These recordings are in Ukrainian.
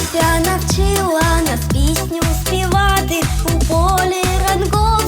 Бабуся навчила нас пісню співати у полі ранку.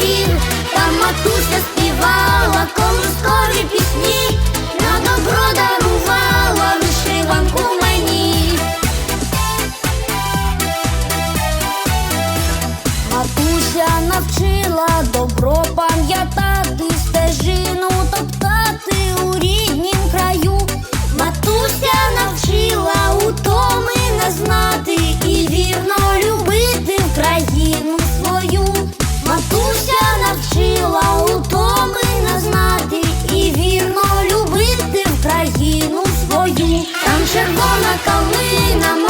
дзвін, там матуся співала, коли скорі пісні, на добро дарувала вишиванку мені. Матуся навчила добро. червона калина.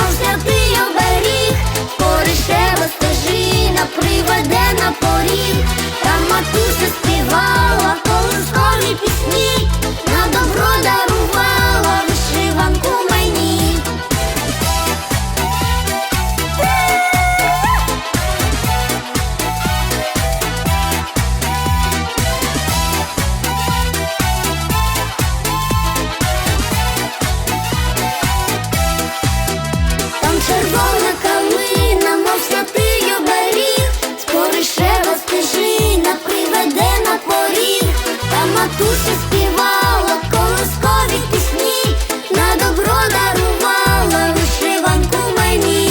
матуся співала колоскові пісні, на добро дарувала вишиванку мені,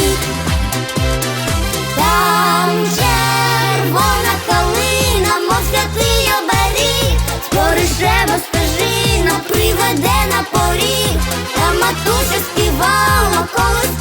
там червона калина, мов святий оберіг, споришева стежина приведе на поріг, та матуся співала колоскові